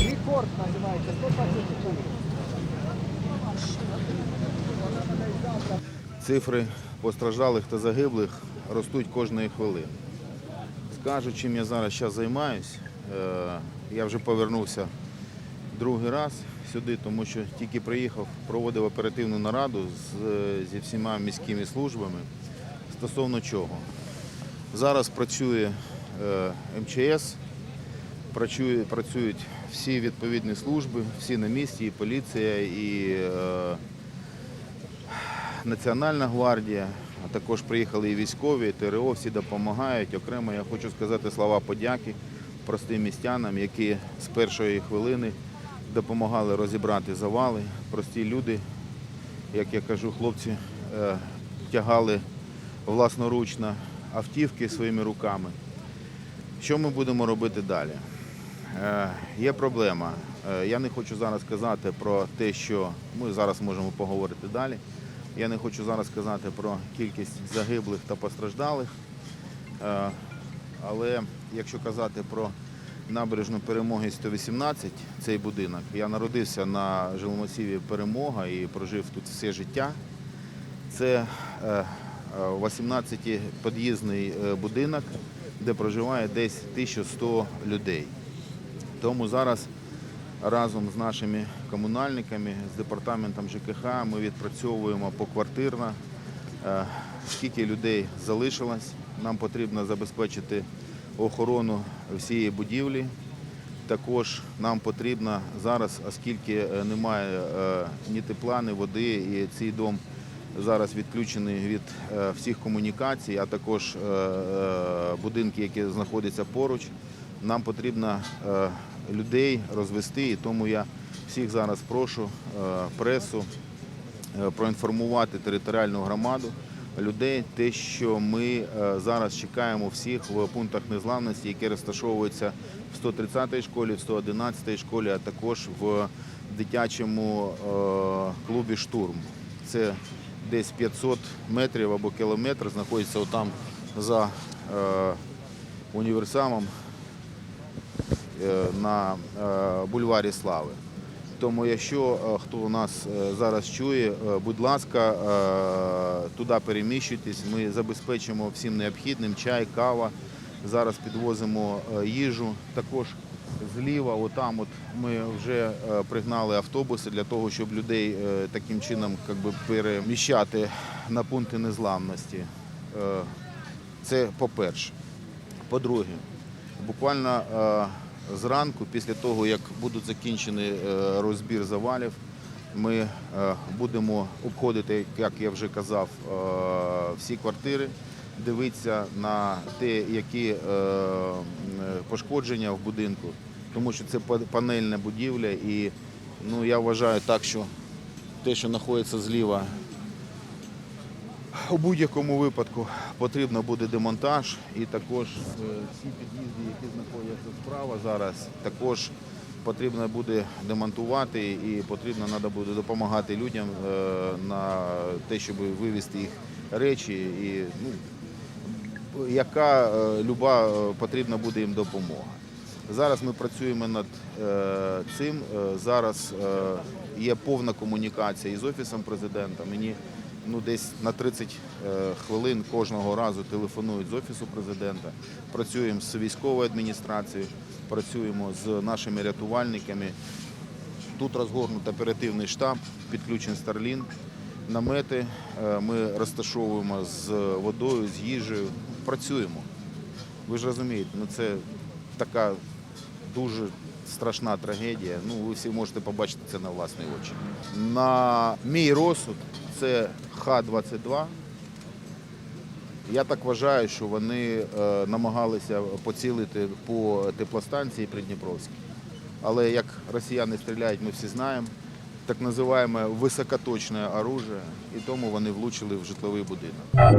Рекорд називається 124. Цифри постраждалих та загиблих ростуть кожної хвилини. Скажу, чим я зараз зараз займаюсь. Е, Я вже повернувся другий раз сюди, тому що тільки приїхав, проводив оперативну нараду зі всіма міськими службами стосовно чого. Зараз працює е, МЧС, працюють всі відповідні служби, всі на місці, і поліція, і е, Національна гвардія, а також приїхали і військові, і ТРО, всі допомагають. Окремо я хочу сказати слова подяки простим містянам, які з першої хвилини допомагали розібрати завали. Прості люди, як я кажу, хлопці е, тягали власноручно автівки своїми руками. Що ми будемо робити далі? Е, Є проблема. Е, Я не хочу зараз казати про те, що ми зараз можемо поговорити далі. Я не хочу зараз казати про кількість загиблих та постраждалих. Е, Але якщо казати про набережну перемоги 118, цей будинок, я народився на жилмасиві Перемога і прожив тут все життя. Це 18-під'їзний е, будинок, де проживає десь 1100 людей. Тому зараз разом з нашими комунальниками, з департаментом ЖКХ ми відпрацьовуємо поквартирно, е, скільки людей залишилось. Нам потрібно забезпечити охорону всієї будівлі. Також нам потрібно зараз, оскільки е, немає е, ні тепла, ні води, і цей дом зараз відключений від всіх комунікацій, а також будинки, які знаходяться поруч. Нам потрібно людей розвести, і тому я всіх зараз прошу е, пресу е, проінформувати територіальну громаду людей, те, що ми е, зараз чекаємо всіх в пунктах незламності, які розташовуються в 130-й школі, в 111-й школі, а також в дитячому клубі Штурм. Це десь 500 метрів або кілометр знаходиться отам за універсамом на е, бульварі Слави. Тому якщо е, хто нас е, зараз чує, е, будь ласка, е, туди переміщуйтесь. Ми забезпечимо всім необхідним чай, кава. Зараз підвозимо е, їжу. Також зліва, отам, от ми вже е, пригнали автобуси для того, щоб людей е, таким чином би, переміщати на пункти незламності. Е, Це по-перше. По-друге, буквально е, зранку, після того, як будуть закінчений е, розбір завалів, ми е, будемо обходити, як я вже казав, е, всі квартири, дивитися на те, які пошкодження в будинку, тому що це панельна будівля, і ну, я вважаю так, що те, що знаходиться зліва, у будь-якому випадку потрібно буде демонтаж і також е, всі під'їзди, які знаходяться справа зараз, також потрібно буде демонтувати і потрібно треба буде допомагати людям е, на те, щоб вивезти їх речі. І, ну, яка е, люба потрібна буде їм допомога. Зараз ми працюємо над цим. Зараз є повна комунікація із офісом президента. Мені ну, десь на 30 е, хвилин кожного разу телефонують з офісу президента. Працюємо з військовою адміністрацією, працюємо з нашими рятувальниками. Тут розгорнут оперативний штаб, підключений Старлін. Намети е, ми розташовуємо з водою, з їжею. Працюємо. Ви ж розумієте, ну це така дуже страшна трагедія. Ну, ви всі можете побачити це на власні очі. На мій розсуд це Х-22. Я так вважаю, що вони е, намагалися поцілити по теплостанції Придніпровській. Але як росіяни стріляють, ми всі знаємо. Так називаємо високоточне оружие, і тому вони влучили в житловий будинок.